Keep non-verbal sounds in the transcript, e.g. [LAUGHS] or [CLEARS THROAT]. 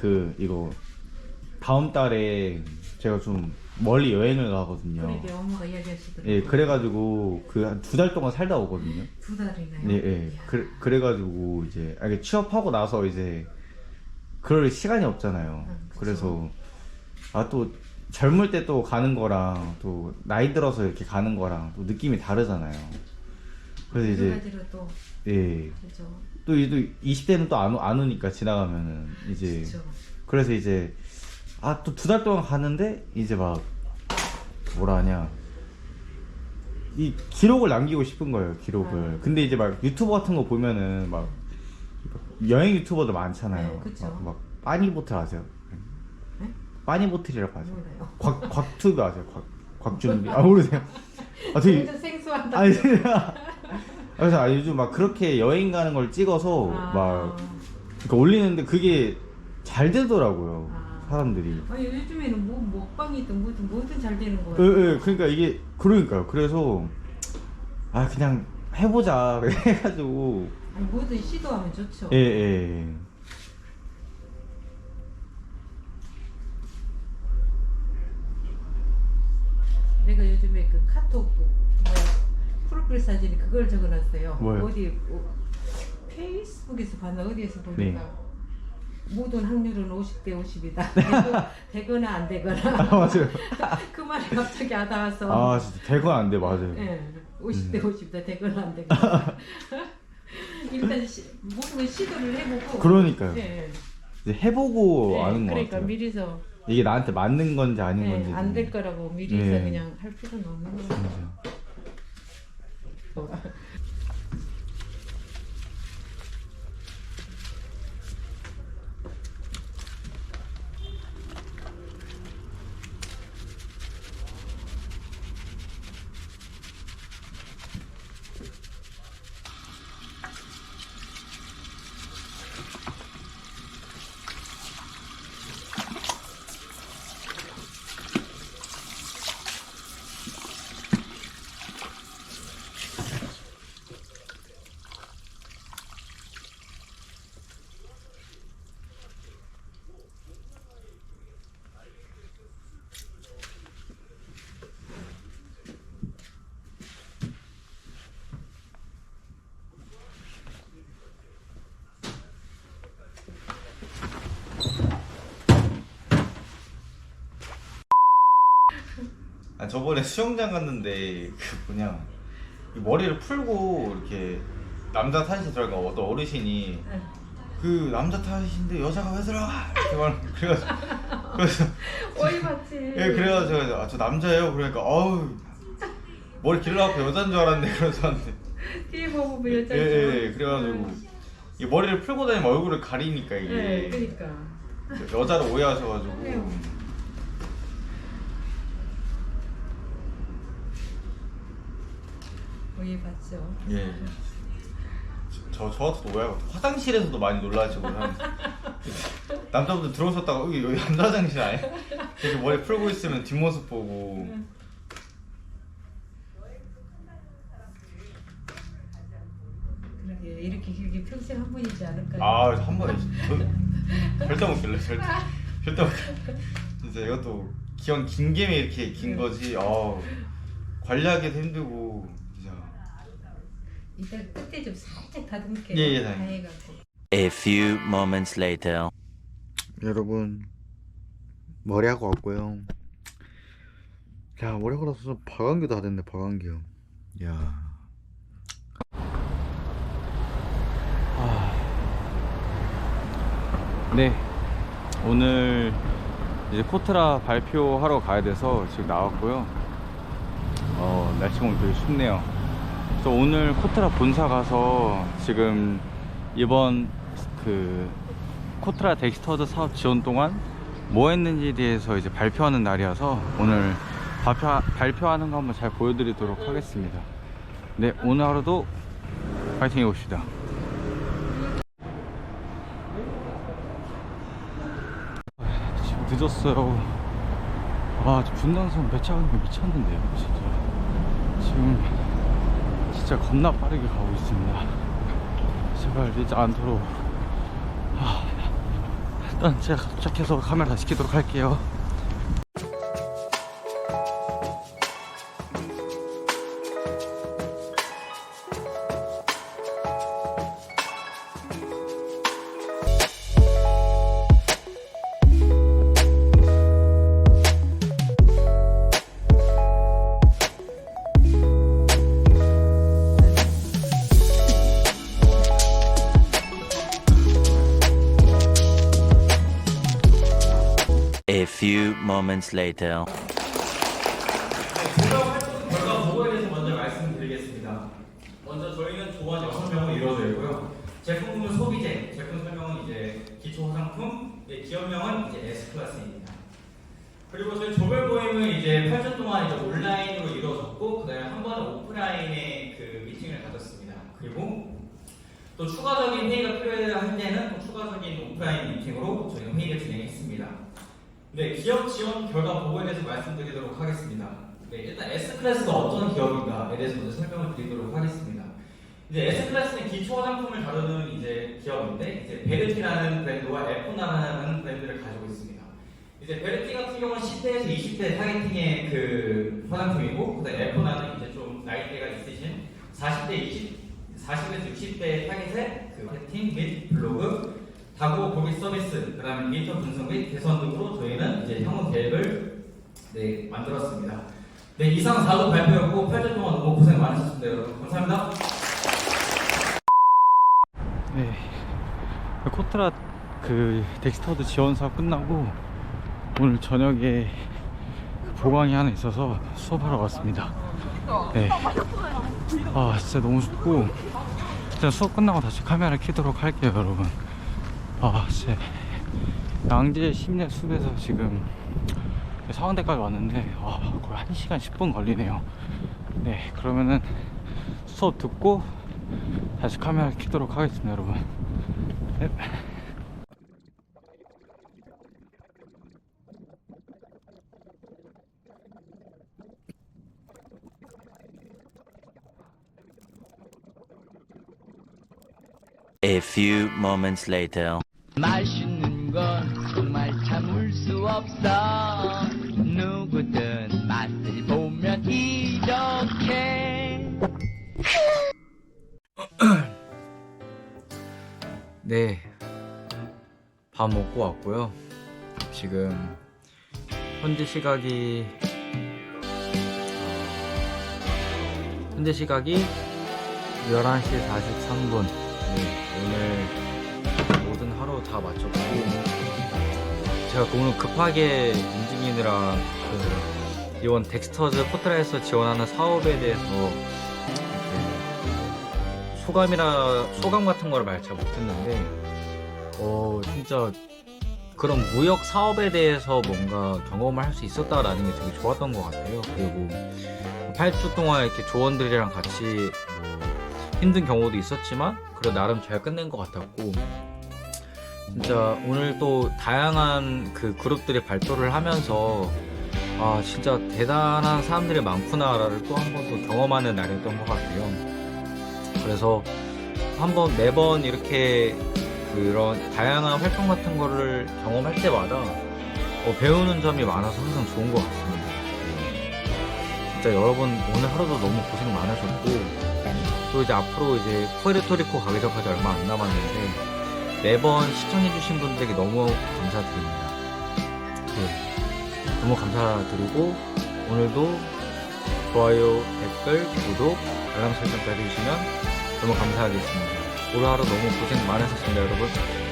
그 이거 다음 달에 제가 좀 멀리 여행을 가거든요. 그러게 엄마가 이야기하시더라고. 예, 그래가지고 그 한 두 달 동안 살다 오거든요. 두 달이나요? 네, 예. 이야. 그래, 그래가지고 이제 아, 이게 취업하고 나서 이제 그럴 시간이 없잖아요. 음, 그쵸. 그래서 아 또 젊을 때 또 가는 거랑 또 나이 들어서 이렇게 가는 거랑 또 느낌이 다르잖아요. 그래서 두 이제 가지로 또 예. 그죠. 또, 이- 또 20대는 또 안 안 오니까 지나가면은 이제 그죠. 그래서 이제 아 또 두 달 동안 가는데 이제 막 뭐라 하냐 이 기록을 남기고 싶은 거예요 기록을 아. 근데 이제 막 유튜버 같은 거 보면은 막 여행 유튜버들 많잖아요 네, 그쵸. 막, 막 빠니보틀 아세요? 네? 빠니보틀이라고 하죠 몰라요. 곽, 곽튜브 아세요? 곽, 곽준비 [LAUGHS] 아 모르세요? 아 되게 완전 생소하다. 아니 진짜 [LAUGHS] 그래서 아, 요즘 막 그렇게 여행 가는 걸 찍어서 아. 막 그러니까 올리는데 그게 잘 되더라고요 아. 사람들이 아니 요즘에는 뭐 먹방이든 뭐든 뭐든 잘 되는 예, 거예요. 예, 그러니까 이게 그러니까요 그래서 아 그냥 해보자 [LAUGHS] 해가지고 아니 뭐든 시도하면 좋죠. 예, 예. 내가 요즘에 그 카톡 뭐야 프로필 사진에 그걸 적어놨어요. 뭐요? 어디 어, 페이스북에서 봤나 어디에서 보니까 네. 모든 확률은 50대 50이다. 되거, 되거 나 안 되거나. 아 맞아요 [LAUGHS] 그 말이 갑자기 와닿아서. 아 진짜 대건 안돼 맞아요 예, 50대 음. 50대 되거나 안 되거나. [LAUGHS] 일단 시, 모든 걸 시도를 해보고. 그러니까요 예, 이제 해보고 예, 아는 것 그러니까 같아요 미리서 이게 나한테 맞는 건지 아닌 예, 건지 안 될 거라고 미리서 예. 그냥 할 필요는 없는. 맞아요. そ吧。 저번에 수영장 갔는데 그 뭐냐 이 머리를 풀고 이렇게 남자 탓이 들어가 어떤 어르신이 예. 그 남자 탓인데 여자가 왜 들어가 이렇게 말 그래가지고 그래서 어이 맞지. 예 그래가지고 제가 아, 저 남자예요 그러니까 어우 머리 길러갖고 여자인 줄 알았네 그래서 뒤에 보면 뭐 예, 여자 예, 예, 그래가지고 이 머리를 풀고 다니면 얼굴을 가리니까 이게 예, 그러니까. 여자를 오해하셔가지고 그래요. 오해 봤죠. 예. 저, 저한테도 오해하고 화장실에서도 많이 놀라시고 한 [LAUGHS] 남자분들 들어오셨다가 여기, 여기 남자 화장실 아니야? 이렇게 머리 풀고 있으면 뒷모습 보고 그러게 이렇게 길게 평생 한 번이지 않을까요? 아 한 번에 저, 절대 못 길래 절대 절대 못 길래 진짜 이것도 기왕 긴 게임에 이렇게 긴 거지 어 관리하기도 힘들고 진짜 이따 끝에 좀 살짝 다듬게. 예, 예, 다행히. 해갖고. A few moments later. 여러분 머리하고 왔고요 야 머리하고 나서 박완규 다 됐네 박완규 야 네 오늘 이제 코트라 발표하러 가야 돼서 지금 나왔고요 어 날씨가 오늘 되게 춥네요 그래서 오늘 코트라 본사 가서 지금 이번 그 코트라 덱스터드 사업 지원 동안 뭐 했는지에 대해서 이제 발표하는 날이어서 오늘 발표, 발표하는 거 한번 잘 보여드리도록 하겠습니다. 네, 오늘 하루도 파이팅 해봅시다. 아, 지금 늦었어요. 아, 저 분당선 배차 가는 거 미쳤는데요, 진짜. 지금 진짜 겁나 빠르게 가고 있습니다. 제발 늦지 않도록 일단 제가 도착해서 카메라 다시 켜도록 할게요. Few moments later. 결과 보고에 대해서 먼저 말씀드리겠습니다. 먼저 저희는 조원 6명으로 이루어져 있고요. 제품군은 소비재, 제품 설명은 이제 기초 화장품, 이제 기업명은 이제 S 클래스입니다. 그리고 저희 조별 모임은 이제 8주 동안 이제 온라인으로 이루어졌고, 그다음에 한 번은 오프라인의 그 미팅을 가졌습니다. 그리고 또 추가적인 회의가 필요할 때는 또 추가적인 오프라인 미팅으로 저희는 회의를 진행했습니다. 네, 기업 지원 결과 보고에 대해서 말씀드리도록 하겠습니다. 네, 일단 S클래스가 어떤 기업인가에 대해서 먼저 설명을 드리도록 하겠습니다. 이제 S클래스는 기초 화장품을 다루는 이제 기업인데, 이제 베르티라는 브랜드와 에포나라는 브랜드를 가지고 있습니다. 이제 베르티 같은 경우는 10대에서 20대 타겟팅의 그 화장품이고, 그다음 에포나는 이제 좀 나이대가 있으신 40대, 20, 40에서 60대 타겟의 그 마케팅 및 블로그, 다고 고객 서비스, 그 다음에 데이터 분석 및 개선 등으로 저희는 이제 향후 계획을 네, 만들었습니다. 네, 이상 4도 발표였고 8주 동안 너무 고생 많으셨습니다, 여러분. 감사합니다. 네, 코트라 그 덱스터드 지원 사업 끝나고 오늘 저녁에 그 보강이 하나 있어서 수업하러 왔습니다. 네, 아 진짜 너무 춥고 진짜 수업 끝나고 다시 카메라 켜도록 할게요, 여러분. 아, 진짜 양재 심야 숲에서 지금 사원대까지 왔는데 아, 거의 1시간 10분 걸리네요. 네, 그러면은 수업 듣고 다시 카메라 켜도록 하겠습니다, 여러분. 네. A few moments later. 맛있는 건 정말 참을 수 없어 누구든 맛을 보면 이렇게 [CLEARS THROAT] 네. 밥 먹고 왔고요. 지금 현재 시각이 어, 현재 시각이 11시 43분. 네, 오늘 다 마쳤고 제가 오늘 급하게 움직이느라 그 이번 덱스터즈 포트라에서 지원하는 사업에 대해서 이렇게 소감이나 소감 같은 거를 말잘 못했는데 어 진짜 그런 무역 사업에 대해서 뭔가 경험을 할 수 있었다라는 게 되게 좋았던 것 같아요. 그리고 8주 동안 이렇게 조원들이랑 같이 뭐 힘든 경우도 있었지만 그래도 나름 잘 끝낸 것 같았고 진짜 오늘 또 다양한 그 그룹들이 발표를 하면서 아 진짜 대단한 사람들이 많구나를 또 한번더 경험하는 날이었던 것 같아요. 그래서 한번 매번 이렇게 그런 다양한 활동 같은 거를 경험할 때마다 어, 배우는 점이 많아서 항상 좋은 것 같습니다. 진짜 여러분 오늘 하루도 너무 고생 많으셨고 또 이제 앞으로 이제 푸에르토리코 가기 전까지 얼마 안 남았는데 매번 시청해주신 분들에게 너무 감사드립니다. 네, 너무 감사드리고 오늘도 좋아요, 댓글, 구독, 알람 설정까지 해주시면 너무 감사하겠습니다. 오늘 하루 너무 고생 많으셨습니다, 여러분.